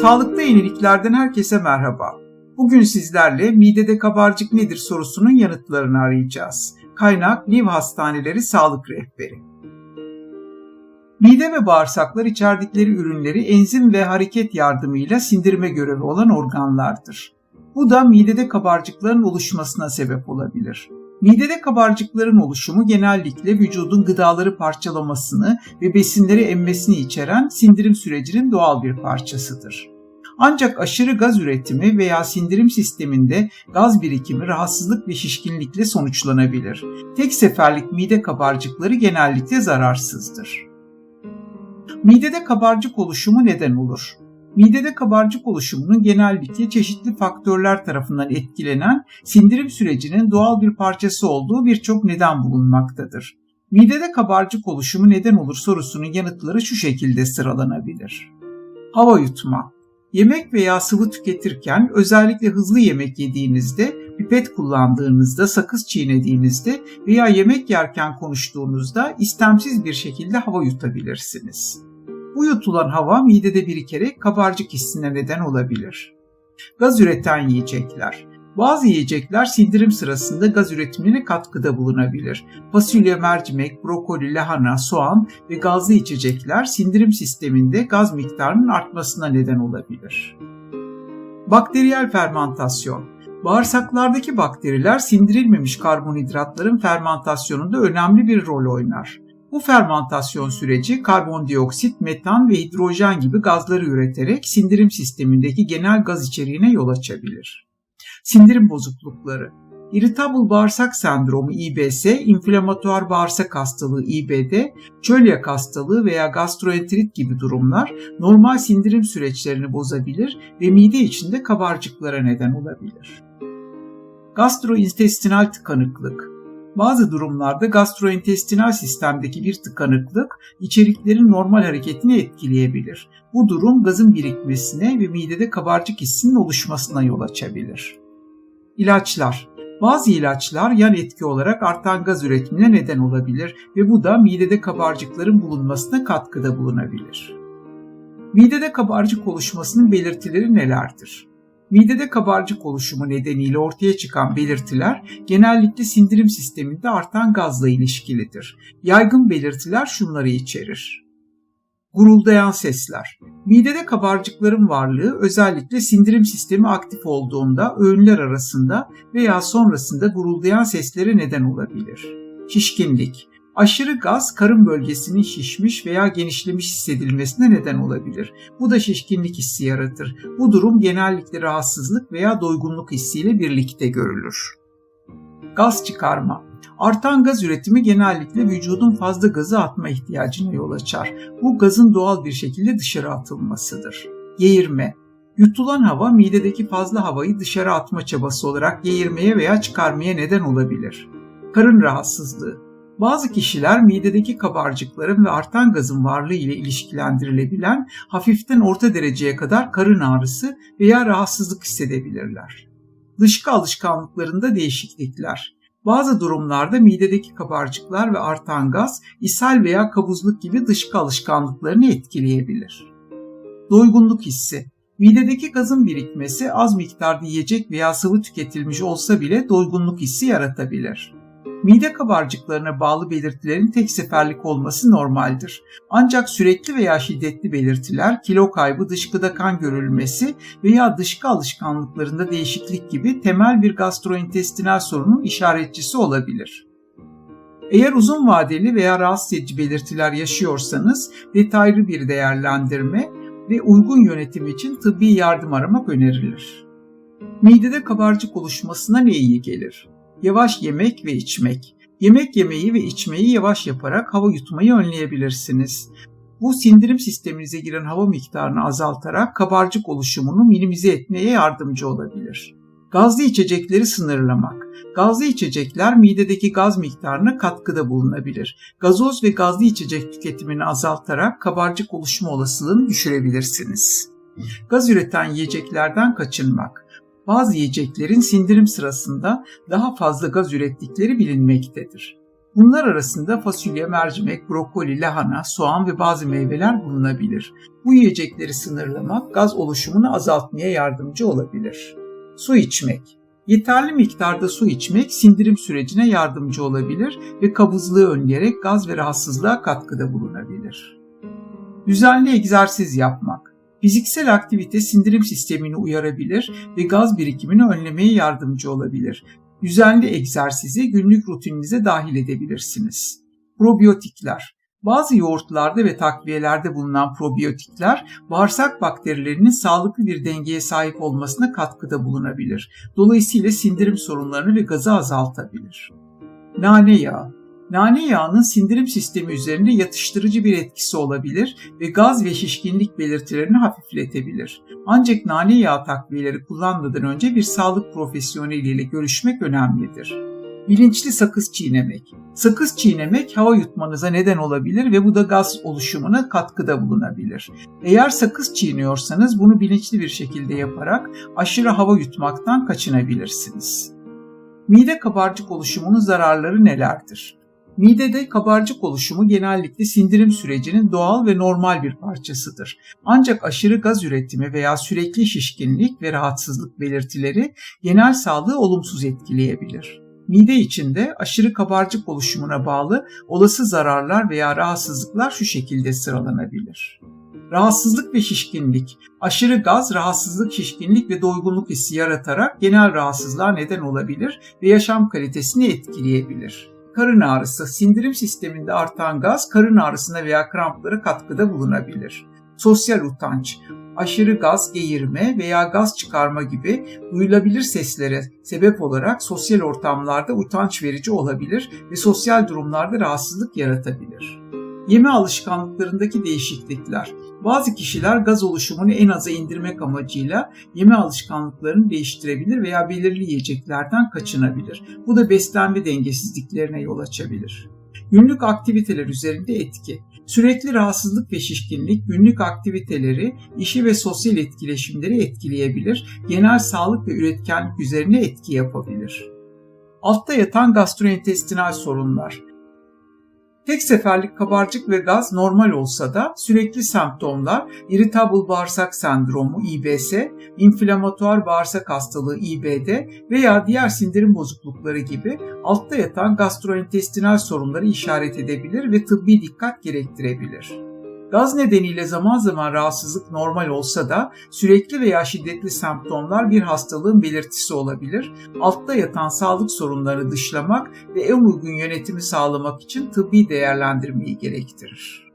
Sağlıkta yeniliklerden herkese merhaba. Bugün sizlerle midede kabarcık nedir sorusunun yanıtlarını arayacağız. Kaynak Liv Hastaneleri Sağlık Rehberi. Mide ve bağırsaklar içerdikleri ürünleri enzim ve hareket yardımıyla sindirme görevi olan organlardır. Bu da midede kabarcıkların oluşmasına sebep olabilir. Midede kabarcıkların oluşumu genellikle vücudun gıdaları parçalamasını ve besinleri emmesini içeren sindirim sürecinin doğal bir parçasıdır. Ancak aşırı gaz üretimi veya sindirim sisteminde gaz birikimi rahatsızlık ve şişkinlikle sonuçlanabilir. Tek seferlik mide kabarcıkları genellikle zararsızdır. Midede kabarcık oluşumu neden olur? Midede kabarcık oluşumunun genellikle çeşitli faktörler tarafından etkilenen sindirim sürecinin doğal bir parçası olduğu birçok neden bulunmaktadır. Midede kabarcık oluşumu neden olur sorusunun yanıtları şu şekilde sıralanabilir. Hava yutma. Yemek veya sıvı tüketirken özellikle hızlı yemek yediğinizde, pipet kullandığınızda, sakız çiğnediğinizde veya yemek yerken konuştuğunuzda istemsiz bir şekilde hava yutabilirsiniz. Bu yutulan hava midede birikerek kabarcık hissine neden olabilir. Gaz üreten yiyecekler. Bazı yiyecekler sindirim sırasında gaz üretimine katkıda bulunabilir. Fasulye, mercimek, brokoli, lahana, soğan ve gazlı içecekler sindirim sisteminde gaz miktarının artmasına neden olabilir. Bakteriyel fermentasyon Bağırsaklardaki bakteriler sindirilmemiş karbonhidratların fermentasyonunda önemli bir rol oynar. Bu fermentasyon süreci karbondioksit, metan ve hidrojen gibi gazları üreterek sindirim sistemindeki genel gaz içeriğine yol açabilir. Sindirim bozuklukları İrritable bağırsak sendromu IBS, inflamatuar bağırsak hastalığı IBD, çölyak hastalığı veya gastroenterit gibi durumlar normal sindirim süreçlerini bozabilir ve mide içinde kabarcıklara neden olabilir. Gastrointestinal tıkanıklık bazı durumlarda gastrointestinal sistemdeki bir tıkanıklık içeriklerin normal hareketini etkileyebilir. Bu durum gazın birikmesine ve midede kabarcık hissinin oluşmasına yol açabilir. İlaçlar bazı ilaçlar yan etki olarak artan gaz üretimine neden olabilir ve bu da midede kabarcıkların bulunmasına katkıda bulunabilir. Midede kabarcık oluşmasının belirtileri nelerdir? Midede kabarcık oluşumu nedeniyle ortaya çıkan belirtiler genellikle sindirim sisteminde artan gazla ilişkilidir. Yaygın belirtiler şunları içerir. Guruldayan sesler. Midede kabarcıkların varlığı özellikle sindirim sistemi aktif olduğunda öğünler arasında veya sonrasında guruldayan seslere neden olabilir. Şişkinlik. Aşırı gaz karın bölgesinin şişmiş veya genişlemiş hissedilmesine neden olabilir. Bu da şişkinlik hissi yaratır. Bu durum genellikle rahatsızlık veya doygunluk hissiyle birlikte görülür. Gaz çıkarma Artan gaz üretimi genellikle vücudun fazla gazı atma ihtiyacına yol açar. Bu gazın doğal bir şekilde dışarı atılmasıdır. Yeğirme Yutulan hava midedeki fazla havayı dışarı atma çabası olarak yeğirmeye veya çıkarmaya neden olabilir. Karın rahatsızlığı bazı kişiler midedeki kabarcıkların ve artan gazın varlığı ile ilişkilendirilebilen hafiften orta dereceye kadar karın ağrısı veya rahatsızlık hissedebilirler. Dışkı alışkanlıklarında değişiklikler. Bazı durumlarda midedeki kabarcıklar ve artan gaz ishal veya kabuzluk gibi dışkı alışkanlıklarını etkileyebilir. Doygunluk hissi Midedeki gazın birikmesi az miktarda yiyecek veya sıvı tüketilmiş olsa bile doygunluk hissi yaratabilir. Mide kabarcıklarına bağlı belirtilerin tek seferlik olması normaldir. Ancak sürekli veya şiddetli belirtiler, kilo kaybı, dışkıda kan görülmesi veya dışkı alışkanlıklarında değişiklik gibi temel bir gastrointestinal sorunun işaretçisi olabilir. Eğer uzun vadeli veya rahatsız edici belirtiler yaşıyorsanız detaylı bir değerlendirme ve uygun yönetim için tıbbi yardım aramak önerilir. Midede kabarcık oluşmasına ne iyi gelir? Yavaş yemek ve içmek. Yemek yemeyi ve içmeyi yavaş yaparak hava yutmayı önleyebilirsiniz. Bu sindirim sisteminize giren hava miktarını azaltarak kabarcık oluşumunu minimize etmeye yardımcı olabilir. Gazlı içecekleri sınırlamak. Gazlı içecekler midedeki gaz miktarına katkıda bulunabilir. Gazoz ve gazlı içecek tüketimini azaltarak kabarcık oluşma olasılığını düşürebilirsiniz. Gaz üreten yiyeceklerden kaçınmak bazı yiyeceklerin sindirim sırasında daha fazla gaz ürettikleri bilinmektedir. Bunlar arasında fasulye, mercimek, brokoli, lahana, soğan ve bazı meyveler bulunabilir. Bu yiyecekleri sınırlamak gaz oluşumunu azaltmaya yardımcı olabilir. Su içmek Yeterli miktarda su içmek sindirim sürecine yardımcı olabilir ve kabızlığı önleyerek gaz ve rahatsızlığa katkıda bulunabilir. Düzenli egzersiz yapmak. Fiziksel aktivite sindirim sistemini uyarabilir ve gaz birikimini önlemeye yardımcı olabilir. Düzenli egzersizi günlük rutininize dahil edebilirsiniz. Probiyotikler bazı yoğurtlarda ve takviyelerde bulunan probiyotikler bağırsak bakterilerinin sağlıklı bir dengeye sahip olmasına katkıda bulunabilir. Dolayısıyla sindirim sorunlarını ve gazı azaltabilir. Nane yağı Nane yağının sindirim sistemi üzerinde yatıştırıcı bir etkisi olabilir ve gaz ve şişkinlik belirtilerini hafifletebilir. Ancak nane yağı takviyeleri kullanmadan önce bir sağlık profesyoneliyle görüşmek önemlidir. Bilinçli sakız çiğnemek. Sakız çiğnemek hava yutmanıza neden olabilir ve bu da gaz oluşumuna katkıda bulunabilir. Eğer sakız çiğniyorsanız bunu bilinçli bir şekilde yaparak aşırı hava yutmaktan kaçınabilirsiniz. Mide kabarcık oluşumunun zararları nelerdir? Midede kabarcık oluşumu genellikle sindirim sürecinin doğal ve normal bir parçasıdır. Ancak aşırı gaz üretimi veya sürekli şişkinlik ve rahatsızlık belirtileri genel sağlığı olumsuz etkileyebilir. Mide içinde aşırı kabarcık oluşumuna bağlı olası zararlar veya rahatsızlıklar şu şekilde sıralanabilir. Rahatsızlık ve şişkinlik. Aşırı gaz, rahatsızlık, şişkinlik ve doygunluk hissi yaratarak genel rahatsızlığa neden olabilir ve yaşam kalitesini etkileyebilir karın ağrısı, sindirim sisteminde artan gaz karın ağrısına veya kramplara katkıda bulunabilir. Sosyal utanç, aşırı gaz geğirme veya gaz çıkarma gibi duyulabilir seslere sebep olarak sosyal ortamlarda utanç verici olabilir ve sosyal durumlarda rahatsızlık yaratabilir. Yeme alışkanlıklarındaki değişiklikler. Bazı kişiler gaz oluşumunu en aza indirmek amacıyla yeme alışkanlıklarını değiştirebilir veya belirli yiyeceklerden kaçınabilir. Bu da beslenme dengesizliklerine yol açabilir. Günlük aktiviteler üzerinde etki. Sürekli rahatsızlık ve şişkinlik günlük aktiviteleri, işi ve sosyal etkileşimleri etkileyebilir, genel sağlık ve üretkenlik üzerine etki yapabilir. Altta yatan gastrointestinal sorunlar. Tek seferlik kabarcık ve gaz normal olsa da sürekli semptomlar irritable bağırsak sendromu IBS, inflamatuar bağırsak hastalığı IBD veya diğer sindirim bozuklukları gibi altta yatan gastrointestinal sorunları işaret edebilir ve tıbbi dikkat gerektirebilir. Gaz nedeniyle zaman zaman rahatsızlık normal olsa da sürekli veya şiddetli semptomlar bir hastalığın belirtisi olabilir. Altta yatan sağlık sorunlarını dışlamak ve en uygun yönetimi sağlamak için tıbbi değerlendirmeyi gerektirir.